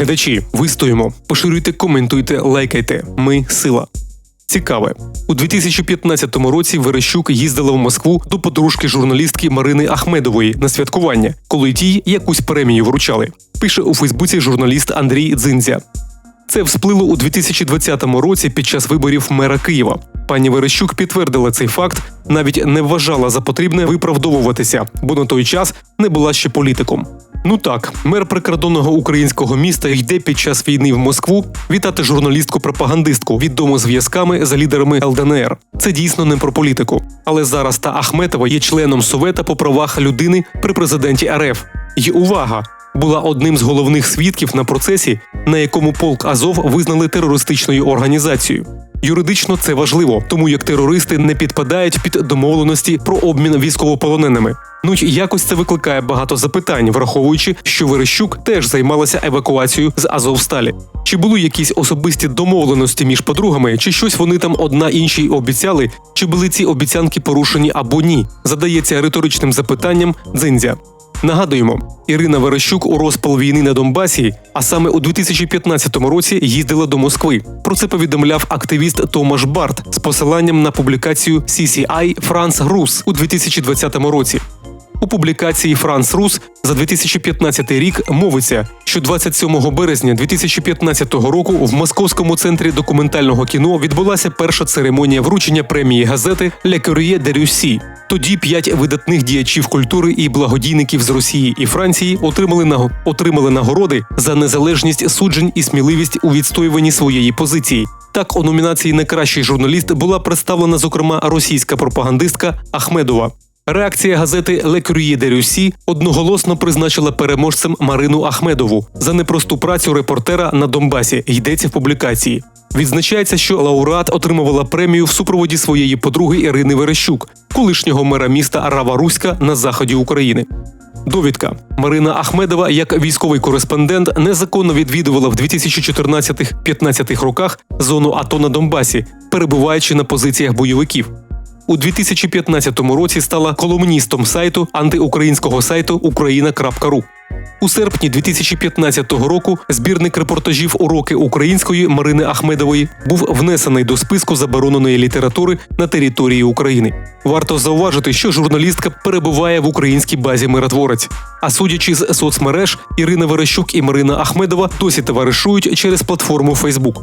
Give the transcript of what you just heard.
Глядачі, вистоїмо, поширюйте, коментуйте, лайкайте. Ми сила. Цікаве у 2015 році Верещук їздила в Москву до подружки журналістки Марини Ахмедової на святкування, коли тій якусь премію вручали. Пише у Фейсбуці журналіст Андрій Дзиндзя. Це всплило у 2020 році під час виборів мера Києва. Пані Верещук підтвердила цей факт, навіть не вважала за потрібне виправдовуватися, бо на той час не була ще політиком. Ну так, мер прикордонного українського міста йде під час війни в Москву вітати журналістку-пропагандистку відому зв'язками за лідерами ЛДНР. Це дійсно не про політику. Але зараз та Ахметова є членом Совета по правах людини при президенті РФ. І увага! Була одним з головних свідків на процесі, на якому полк Азов визнали терористичною організацією. Юридично це важливо, тому як терористи не підпадають під домовленості про обмін військовополоненими. Ну й якось це викликає багато запитань, враховуючи, що Верещук теж займалася евакуацією з Азовсталі. Чи були якісь особисті домовленості між подругами, чи щось вони там одна іншій обіцяли, чи були ці обіцянки порушені або ні? Задається риторичним запитанням Дзиндзя. Нагадуємо, Ірина Верещук у розпал війни на Донбасі, а саме у 2015 році їздила до Москви. Про це повідомляв активіст Томаш Барт з посиланням на публікацію CCI France Rus у 2020 році. У публікації Франс Рус за 2015 рік мовиться, що 27 березня 2015 року в Московському центрі документального кіно відбулася перша церемонія вручення премії газети «Le Courrier de Russie». Тоді п'ять видатних діячів культури і благодійників з Росії і Франції отримали наго- отримали нагороди за незалежність суджень і сміливість у відстоюванні своєї позиції. Так, у номінації Найкращий журналіст була представлена, зокрема, російська пропагандистка Ахмедова. Реакція газети «Le Courrier de Russie» одноголосно призначила переможцем Марину Ахмедову за непросту працю репортера на Донбасі. Йдеться в публікації. Відзначається, що лауреат отримувала премію в супроводі своєї подруги Ірини Верещук, колишнього мера міста Раваруська на заході України. Довідка Марина Ахмедова, як військовий кореспондент, незаконно відвідувала в 2014-15 роках зону АТО на Донбасі, перебуваючи на позиціях бойовиків. У 2015 році стала колумністом сайту антиукраїнського сайту Україна.ру. У серпні 2015 року збірник репортажів Уроки української Марини Ахмедової був внесений до списку забороненої літератури на території України. Варто зауважити, що журналістка перебуває в українській базі миротворець. А судячи з соцмереж, Ірина Верещук і Марина Ахмедова досі товаришують через платформу Facebook.